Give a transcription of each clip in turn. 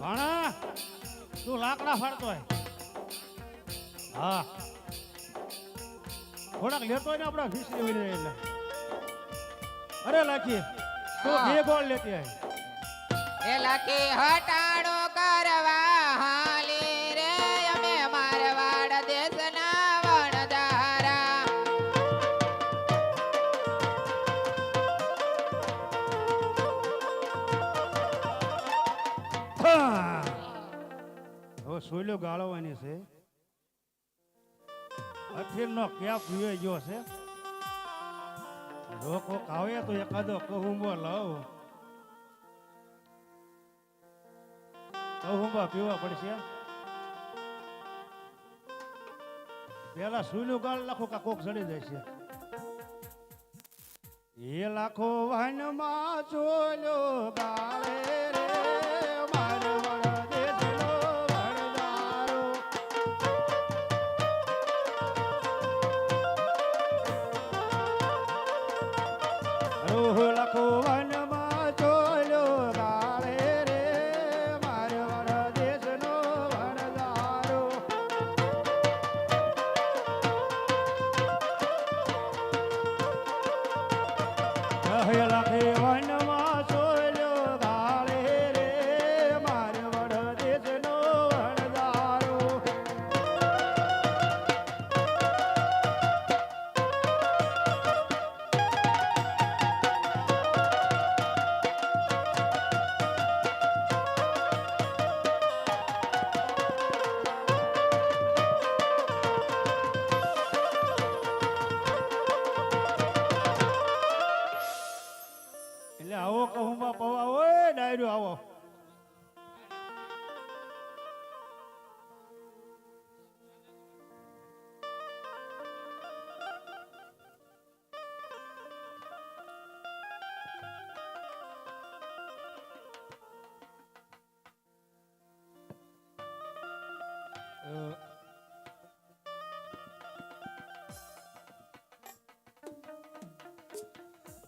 ભાણા તું લાકડા ફાડતો હોય હા. થોડાક લેતો હોય ને આપણા ફીસરી વિને એટલે. અરે લાખી તું. બે ગોળ લેતી આય. એ લકી હટાડો. સોયલો ગાળવાની છે. અફીરનો ક્યાં પીવે ગયો છે. લોકો આવે તો એકાદો કહુંબો લાવ કહુંબા પીવા પડશે. પેલા સુઈલું ગાળ લખો કા કોક ચડી જાય છે એ લાખો વનમાં ચોલ્યો ગાળે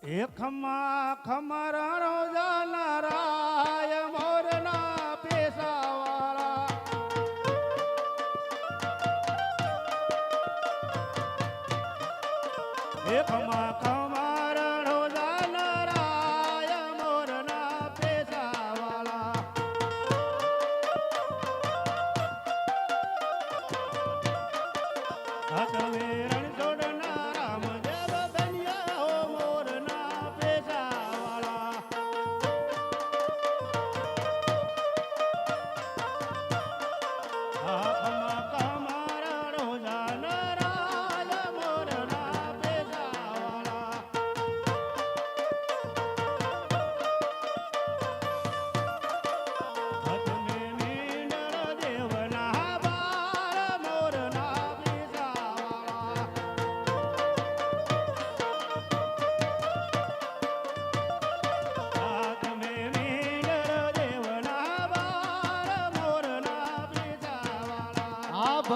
એ ખમા ખમરાણો જાનારાય મોરના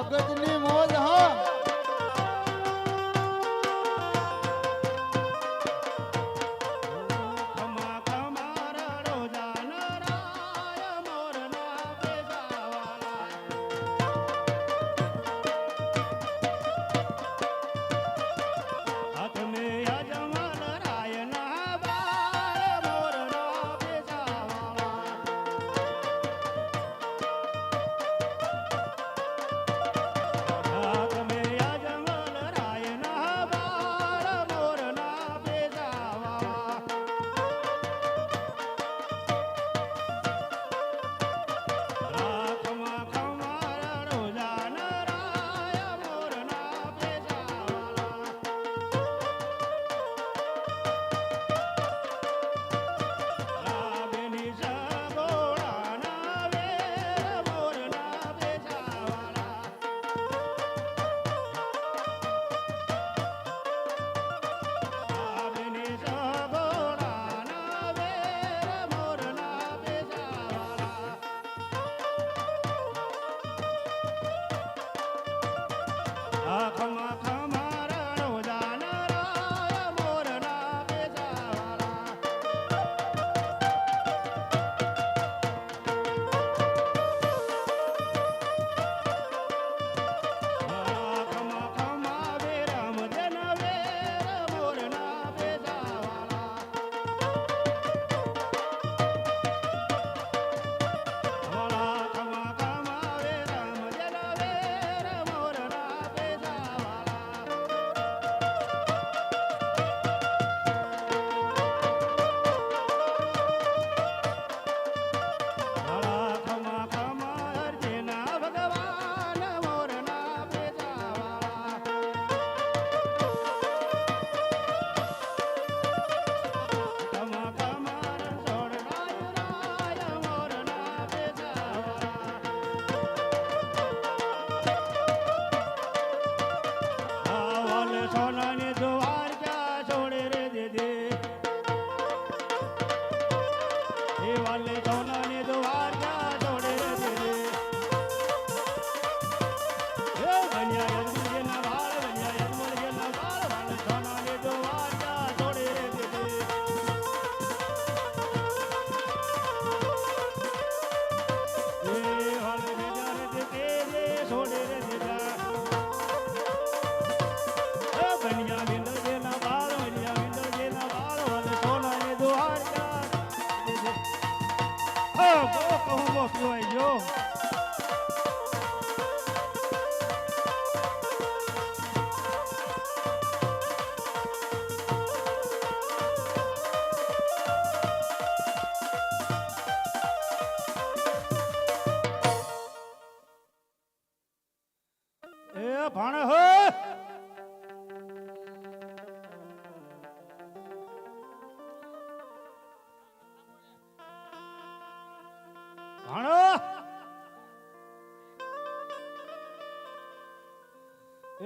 પેશાવાળા ની મોજ હા.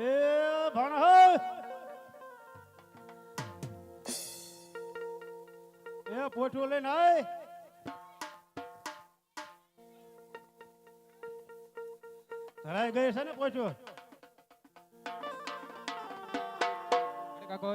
એ ભણ એ પોઠું લઈને આય. ધરાઈ ગઈ છે ને કાકો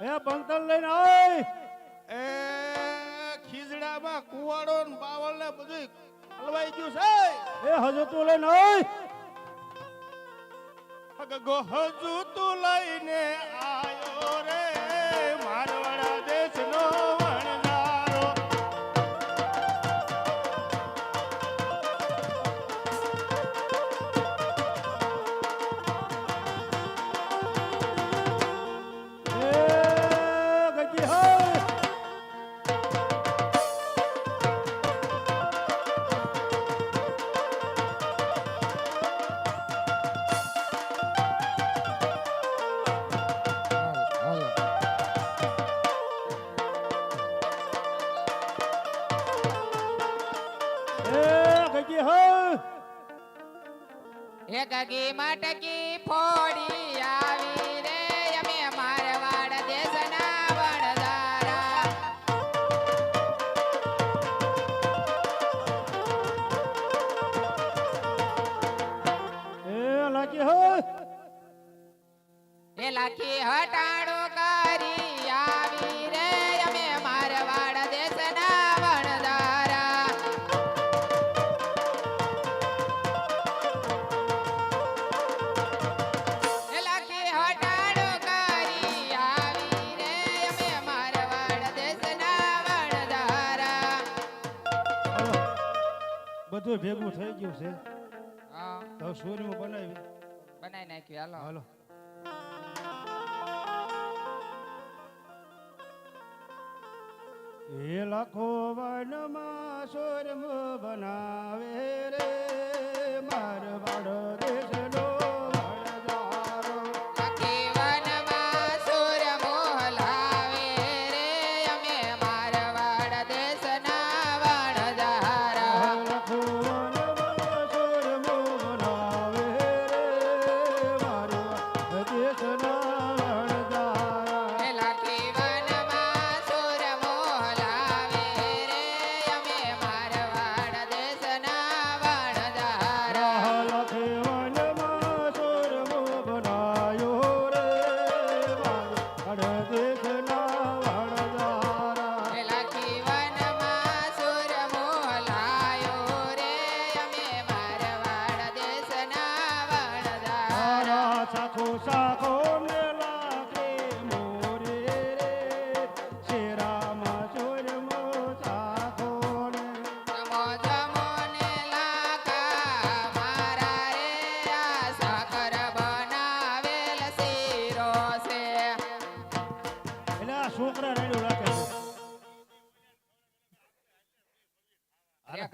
એ બંતલ લઈને આય. એ ખીજડામાં કુવાડો ને બાવળ ને બધું હલવાઈ ગયું છે. એ હજુ લઈને આય. ગગો હજુ તું લઈને આયો. હે ગગી મટકી ફોડી આવી રે. અમે મારવાડ દેશના વડધારા એ લાખી હો. એ લાખી હટા બધું ભેગું થઈ ગયું છે. હા. તો સોનું બનાવી. બનાવી નાખ્યું હાલો. હાલો. એ લખો વનમાં સોરમ બનાવે રે માર વાડો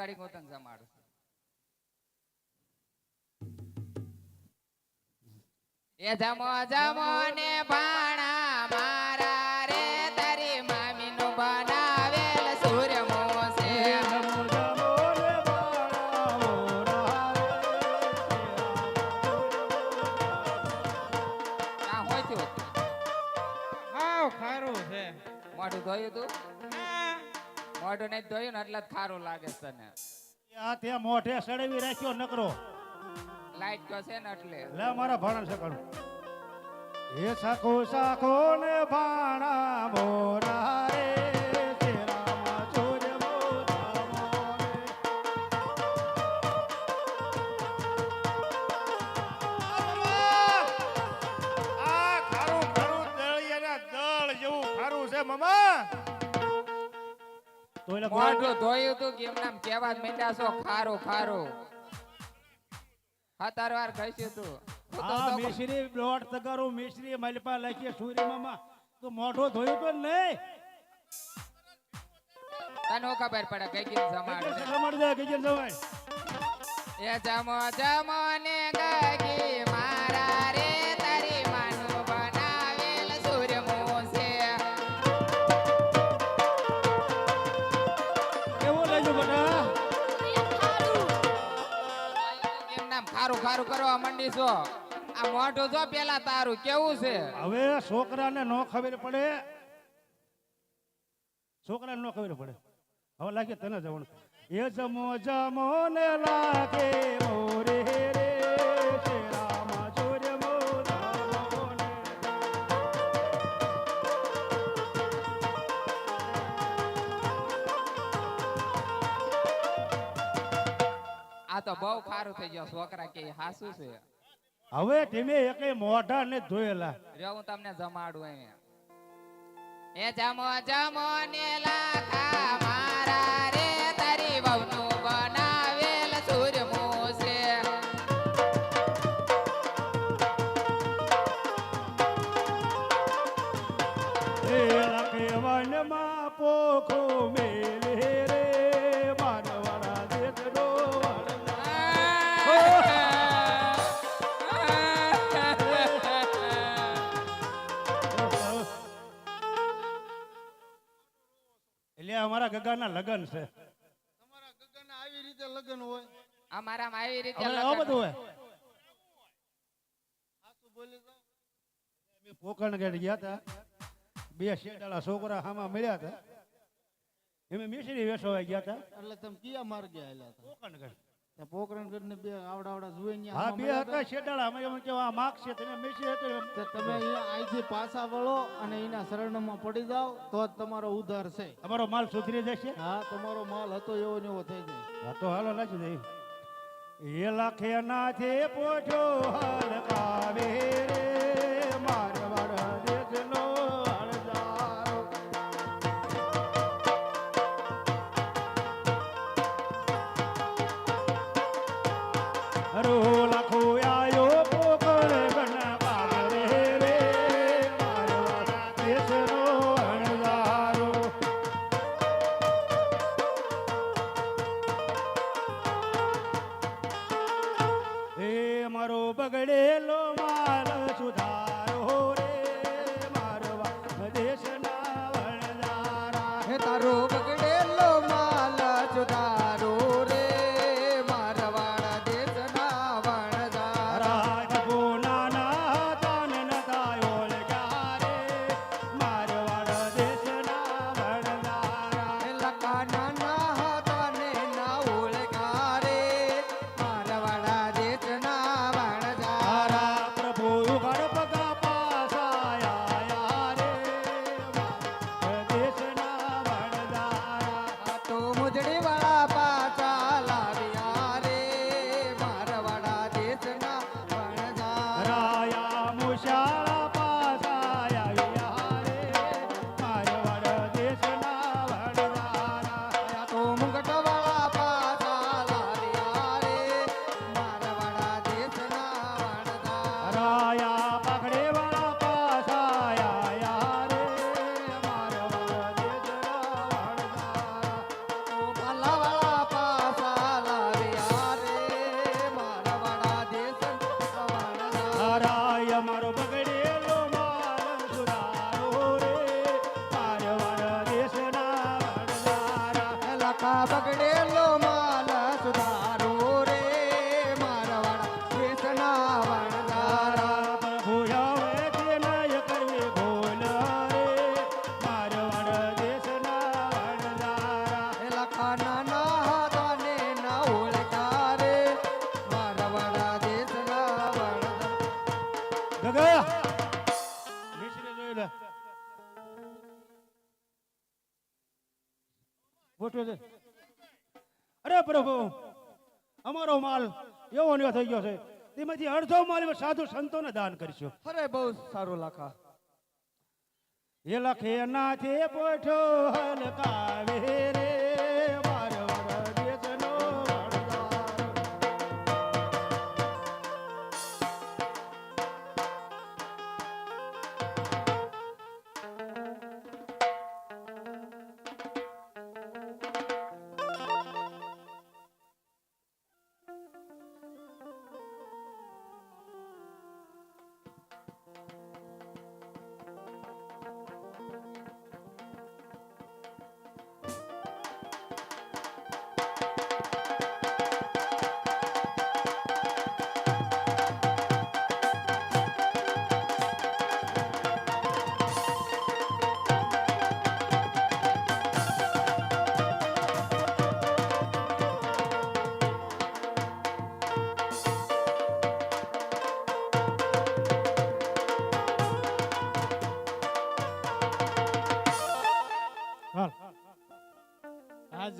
ઘડીક હું તને એ જમો જમો ને ભાણા મારા રે તારી મામી નું બનાવેલ સૂર્ય મોસે મોઢું ધોયું તું? મોઢું નહીં ધોયું ને એટલે ખારું લાગે છે તને. આ ત્યાં મોઢે સડેવી રાખ્યો નકરો. લાઈટ તો છે ને એટલે. લે મારા ભાણા છે કરું એ સાખો સાખો ને ભાણા મોરા રે તેરામાં મોઢું ધોયું તું કે એમનામ કેવા જ છો. ખારું ખારું. હતાર વાર ઘસ્યું તું. તો આ મિશ્રી દોઢ તગારું મિશ્રી મલપા લખીએ સૂર્ય મામા તું મોઢું ધોયું તો નહીં. તને ખબર પડે કઈ ગીત દે કીજન જવાય એ જમો જમો ને ખારું કરવા માંડી છો? આ મોઢું જો પેલા તારું, કેવું છે? હવે છોકરાને નો ખબર પડે. છોકરાને નો ખબર પડે. હવે લાગે તને જવાનું. એ જમો જમો ને લાગે મોરે આ તો બહુ ખારું થઈ ગયો. છોકરા કે હાસુ છે. હવે ધીમે એકે મોઢા ને ધોયેલા. રે હું તમને જમાડું અહીંયા એ જમો જમો ને લાખા મારા રે તારી વહુનું અમારામાં આવી રીતે. બધું હોય ગેટ ગયા હતા. બે શેડાળા છોકરા હામા મળ્યા હતા. એમે મિશ્રી વેસવા ગયા હતા. એટલે તમે કયા માર્ગે આવેલા હતા? પોકરણ ગેટ ને બે આવડા આવડા જોઈ હા બે હતા શેડાળા અમે એમ કેવા આ માગ છે તમે મિશ્રી હતો તમે અહીંથી પાછા વળો અને એના શરણમાં પડી જાઓ તો જ તમારો ઉદ્ધાર છે. તમારો માલ સુધરી જશે? હા તમારો માલ હતો એવો ને એવો થઈ જાય. હા તો હાલો દઈ એ લાખે નાથે પોઠો હાલ કાવે રે એવો થઈ ગયો છે. તેમાંથી અડધો માલ સાધુ સંતોને દાન કરીશું. અરે બહુ સારું લાખા. એ લખે નાથે પોઠો હલકાવે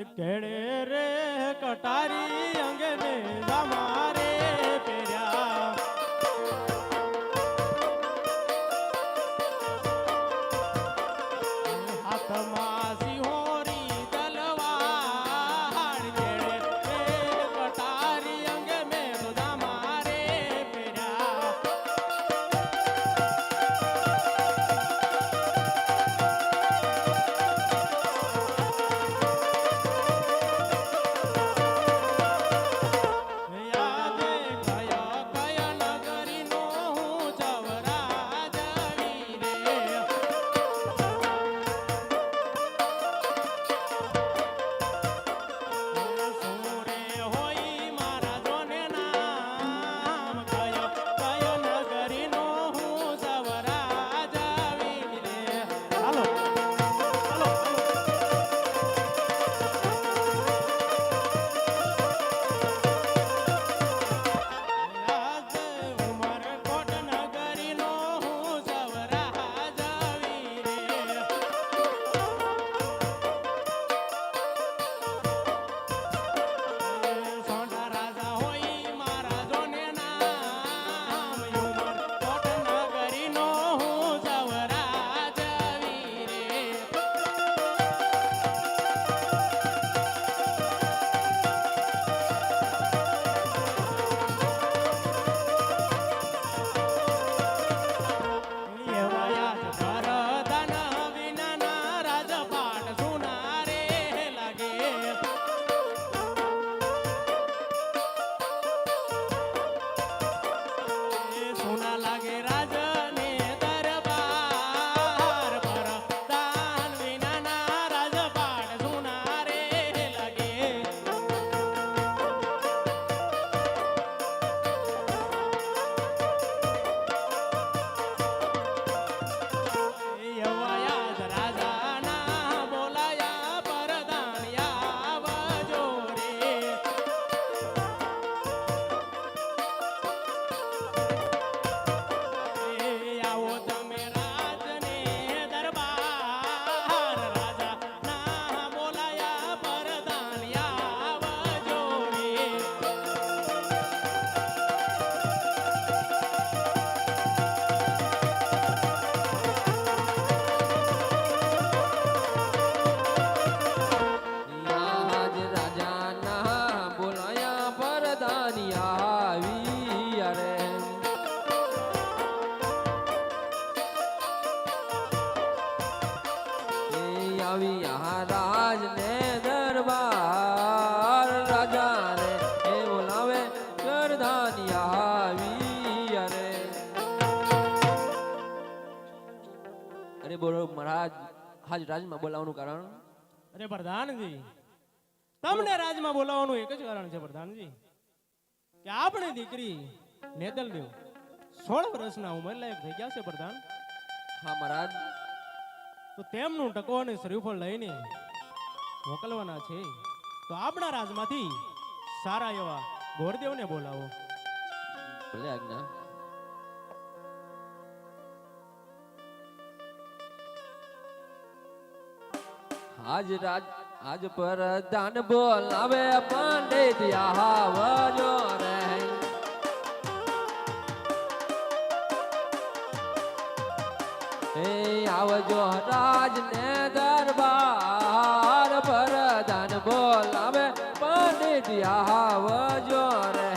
આજ કેડે રે કટારી. અરે બોલો મહારાજ હાજ રાજમાં બોલાવવાનું કારણ? અરે પ્રધાનજી તમને રાજમાં બોલાવવાનું એક જ કારણ છે પ્રધાનજી કે આપણે દીકરી નેદલદેવ સોળ વર્ષના ઉંમર લાયક થઈ ગયા છે પ્રધાન. હા મહારાજ. તો તેમનું ટકો અને શ્રીફળ લઈને મોકલવાના છે. તો આપણા રાજમાંથી સારા એવા ગોરદેવને બોલાવો. ભલે આજ્ઞા. આજ રાજ આજ પ્રધાન બોલાવે પંડિત આવજો રે હે, આવજો રાજ ને દરબાર, પ્રધાન બોલાવે પંડિત આવજો રે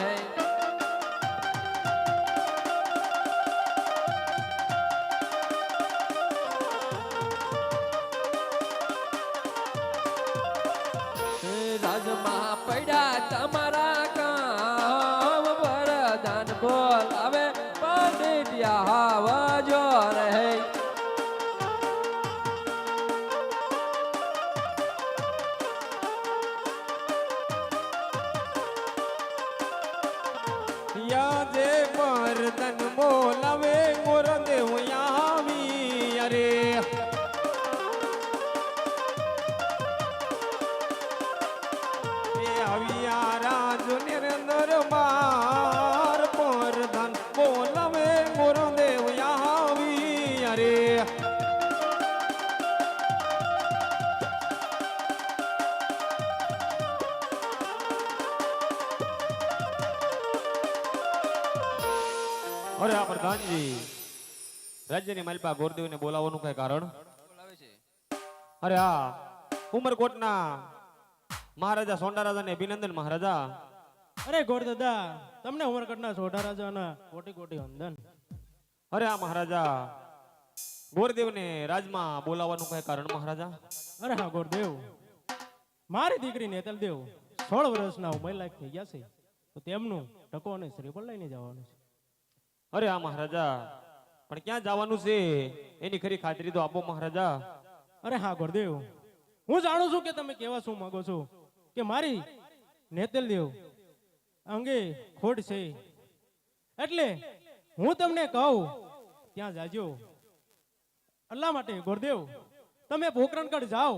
પ્રધાનજી રાજ્યની માલપા ગોરદેવને બોલાવવાનું કઈ કારણ? અરે હા ઉમરકોટના મહારાજા સોંડા રાજાને અભિનંદન મહારાજા. અરે ગોર દાદા તમને ઉમરકટના સોઢા રાજાના કોટી કોટી વંદન. અરે હા મહારાજા ગોરદેવને રાજમાં બોલાવવાનું કઈ કારણ મહારાજા? અરે હા ગોરદેવ મારી દીકરી નેતલ દેવ સોળ વર્ષના ઉંમર લાયક થઈ ગયા છે. તો તેમનું ટકો અને શ્રીફળ લઈને જવાનું છે. અરે આ મહારાજા પણ ક્યાં જવાનું છે? એની ખરી ખાતરી તો આપો મહારાજા. અરે હા ગોરદેવ. હું જાણું છું કે તમે કેવા શું માંગો છો કે મારી નેતલ દેવ અંગે ખોટ છે. એટલે હું તમને કહું ત્યાં જાજો. એટલા માટે ગોરદેવ તમે પોકરણગઢ જાઓ.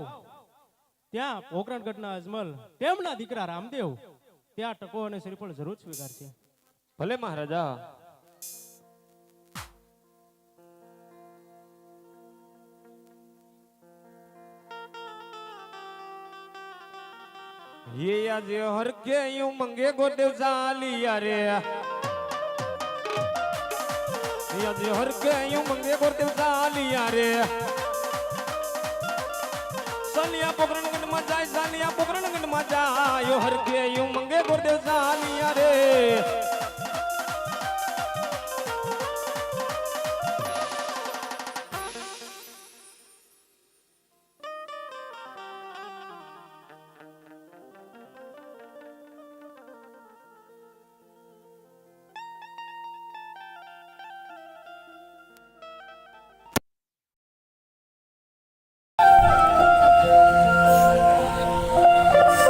ત્યાં પોકરણગઢના અજમલ તેમના દીકરા રામદેવ ત્યાં ટકો અને શ્રીફળ જરૂર સ્વીકારશે. ભલે મહારાજા ये आज हर के यूँ मंगे गोदेव जाली रे ये आज हर के यूँ मंगे गोदेव जाली रे सलिया पोकरण गंड मा जाय सालिया पोकरण गंड मा यो हर के यूँ मंगे गोदेव जाली रे